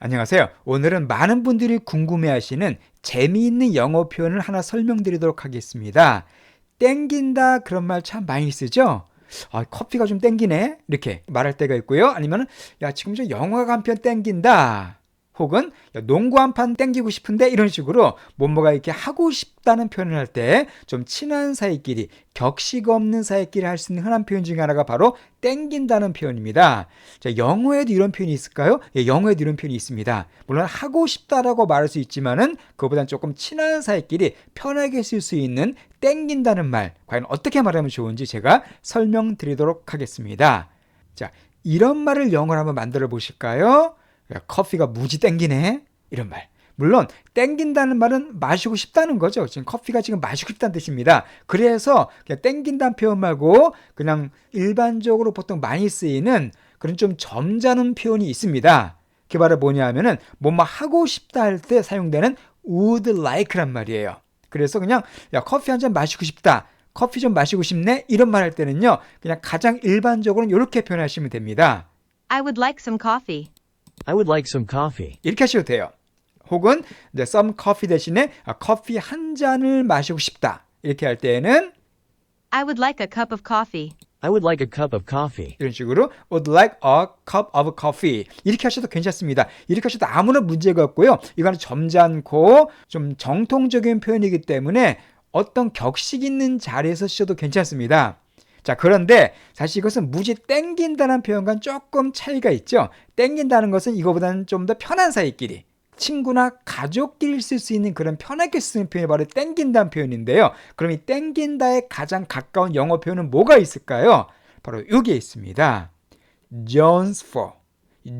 안녕하세요. 오늘은 많은 분들이 궁금해하시는 재미있는 영어 표현을 하나 설명드리도록 하겠습니다. 땡긴다 그런 말 참 많이 쓰죠? 아, 커피가 좀 땡기네? 이렇게 말할 때가 있고요. 아니면은, 야, 지금 저 영화가 한 편 땡긴다. 혹은 야, 농구 한 판 땡기고 싶은데 이런 식으로 뭐뭐가 이렇게 하고 싶다는 표현을 할 때 좀 친한 사이끼리 격식 없는 사이끼리 할 수 있는 흔한 표현 중에 하나가 바로 땡긴다는 표현입니다. 자, 영어에도 이런 표현이 있을까요? 예, 영어에도 이런 표현이 있습니다. 물론 하고 싶다라고 말할 수 있지만은 그보다는 조금 친한 사이끼리 편하게 쓸 수 있는 땡긴다는 말 과연 어떻게 말하면 좋은지 제가 설명드리도록 하겠습니다. 자, 이런 말을 영어로 한번 만들어 보실까요? 야, 커피가 무지 땡기네. 이런 말. 물론 땡긴다는 말은 마시고 싶다는 거죠. 지금 커피가 지금 마시고 싶다는 뜻입니다. 그래서 그냥 땡긴다는 표현 말고 그냥 일반적으로 보통 많이 쓰이는 그런 좀 점잖은 표현이 있습니다. 그게 바로 뭐냐 하면은 뭐뭐 하고 싶다 할 때 사용되는 would like란 말이에요. 그래서 그냥 야 커피 한 잔 마시고 싶다. 커피 좀 마시고 싶네. 이런 말 할 때는요. 그냥 가장 일반적으로는 이렇게 표현하시면 됩니다. I would like some coffee. I would like some coffee. 이렇게 하셔도 돼요. 혹은 이제 some coffee 대신에 아, 커피 한 잔을 마시고 싶다. 이렇게 할 때에는 I would like a cup of coffee. I would like a cup of coffee. 이런 식으로 would like a cup of coffee 이렇게 하셔도 괜찮습니다. 이렇게 하셔도 아무런 문제가 없고요. 이거는 점잖고 좀 정통적인 표현이기 때문에 어떤 격식 있는 자리에서 쓰셔도 괜찮습니다. 자, 그런데 사실 이것은 무지 땡긴다는 표현과는 조금 차이가 있죠. 땡긴다는 것은 이거보다는 좀 더 편한 사이끼리 친구나 가족끼리 쓸 수 있는 그런 편하게 쓰는 표현이 바로 땡긴다는 표현인데요. 그럼 이 땡긴다에 가장 가까운 영어 표현은 뭐가 있을까요? 바로 여기에 있습니다. Jones for.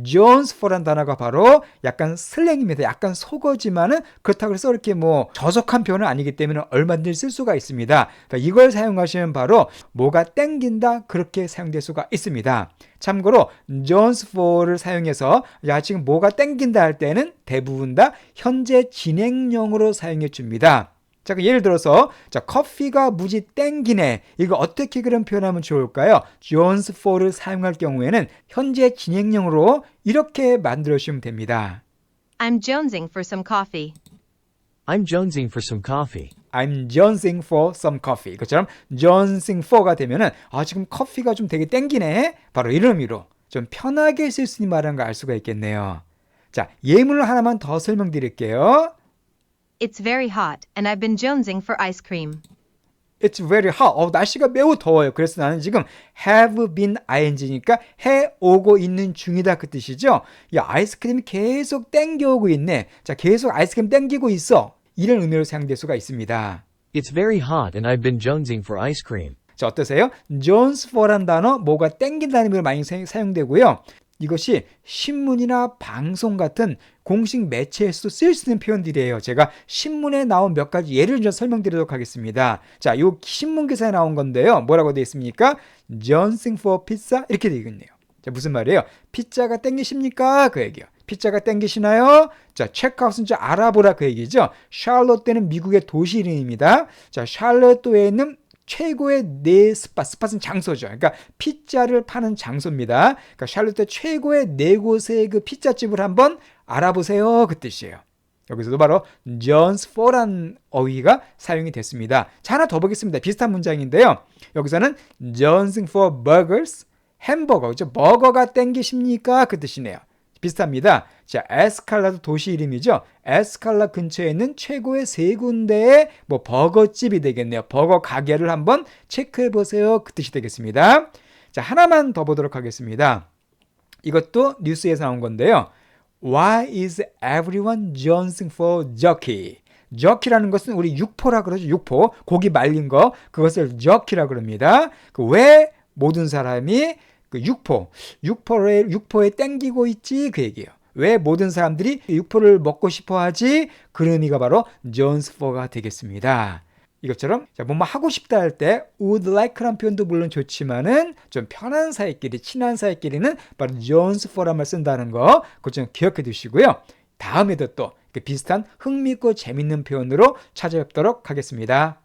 Jones for란 단어가 바로 약간 슬랭입니다. 약간 속어지만은 그렇다고 해서 이렇게 뭐 저속한 표현은 아니기 때문에 얼마든지 쓸 수가 있습니다. 그러니까 이걸 사용하시면 바로 뭐가 땡긴다 그렇게 사용될 수가 있습니다. 참고로 Jones for를 사용해서 야 지금 뭐가 땡긴다 할 때는 대부분 다 현재 진행형으로 사용해 줍니다. 자, 그 예를 들어서 자, 커피가 무지 땡기네. 이거 어떻게 그런 표현하면 좋을까요? 존스 4를 사용할 경우에는 현재 진행형으로 이렇게 만들어 주시면 됩니다. I'm jonesing for some coffee. I'm jonesing for some coffee. I'm jonesing for some coffee. 이것처럼 jonesing for가 되면은 아, 지금 커피가 좀 되게 땡기네. 바로 이런 의미로 좀 편하게 쓸 수 있는 말인 걸알 수가 있겠네요. 자, 예문을 하나만 더 설명드릴게요. It's very hot, and I've been jonesing for ice cream. It's very hot. 어, 날씨가 매우 더워요. 그래서 나는 지금 have been ing니까 해 오고 있는 중이다 그 뜻이죠. 야, 아이스크림이 계속 땡겨오고 있네. 자, 계속 아이스크림 땡기고 있어. 이런 의미로 사용될 수가 있습니다. It's very hot and I've been jonesing for ice cream. 자, 어떠세요? Jones for란 단어 뭐가 땡긴다는 의미로 많이 사- 사용되고요. 이것이 신문이나 방송 같은 공식 매체에서도 쓸수 있는 표현들이에요. 제가 신문에 나온 몇 가지 예를 좀 설명드리도록 하겠습니다. 자, 요 신문 기사에 나온 건데요. 뭐라고 되어 있습니까? Jonesing for pizza 이렇게 되어 있네요. 자, 무슨 말이에요? 피자가 땡기십니까? 그 얘기요. 피자가 땡기시나요? 자, 체크아웃은 좀 알아보라 그 얘기죠. 샬롯대는 미국의 도시 이름입니다. 자, 샬롯 도에 있는 최고의 네 스팟, 스팟은 장소죠. 그러니까 피자를 파는 장소입니다. 그러니까 샬롯대 최고의 네 곳의 그 피자집을 한번 알아보세요. 그 뜻이에요. 여기서도 바로 Jones for란 어휘가 사용이 됐습니다. 자, 하나 더 보겠습니다. 비슷한 문장인데요. 여기서는 Jonesing for burgers, 햄버거, 그죠? 버거가 땡기십니까? 그 뜻이네요. 비슷합니다. 자, 에스칼라도 도시 이름이죠. 에스칼라 근처에 있는 최고의 세 군데의 뭐 버거집이 되겠네요. 버거 가게를 한번 체크해 보세요. 그 뜻이 되겠습니다. 자, 하나만 더 보도록 하겠습니다. 이것도 뉴스에서 나온 건데요. Why is everyone jonesing for jerky? jerky라는 것은 우리 육포라 그러죠. 육포. 고기 말린 거. 그것을 jerky라 그럽니다. 그 왜 모든 사람이 그 육포, 육포에 육포에 땡기고 있지 그 얘기예요. 왜 모든 사람들이 육포를 먹고 싶어 하지? 그 의미가 바로 존스 포가 되겠습니다. 이것처럼 자, 뭐뭐 하고 싶다 할 때 would like란 표현도 물론 좋지만은 좀 편한 사이끼리 친한 사이끼리는 바로 존스 포란 말 쓴다는 거 그거 좀 기억해 두시고요. 다음에도 또 비슷한 흥미있고 재밌는 표현으로 찾아뵙도록 하겠습니다.